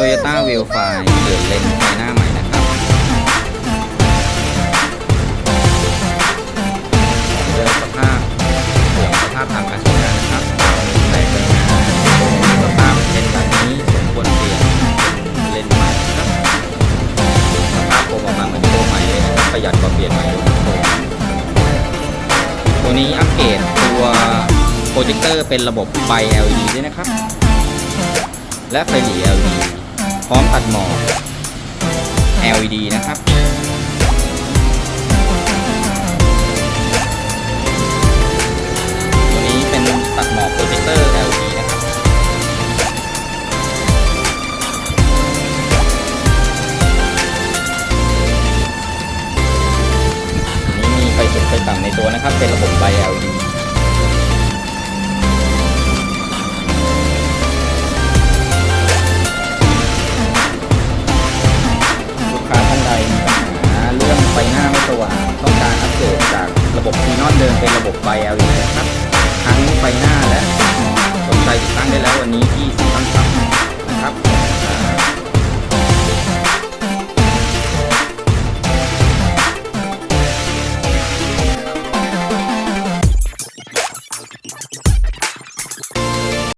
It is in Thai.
Toyota w e l f i เดินเลนไฟหน้าใหม่นะครับเดินสภาพเสื่อมสภาพทางการใช้งานนะครับใส่ไปงานสภาพเป็นแบบนี้สมควรเปลี่ยนเป็นเลนใหม่นะครับสภาพโครออกมาเหมือนตัวใหม่เลยนะครับประหยัดกว่าเปลี่ยนใหม่ทุกตัวตัวนี้อัปเกรดตัวโปรเจคเตอร์เป็นระบบไฟ LED ด้วยนะครับ และไฟหลี LED ร้อมตัดหมอก LED นะครับ ตัวนี้เป็นตัดหมอกโปรเจคเตอร์ LED นะครับอันนี้มีไฟสูงไฟต่ำในตัวนะครับ เป็นระบบไฟ LED ว่างต้องการอัปเกรดจากระบบซีนอนเดิมเป็นระบบไฟ LED นะครับทั้งไฟหน้าและหมอกสนใจติดตั้งได้แล้ววันนี้ที่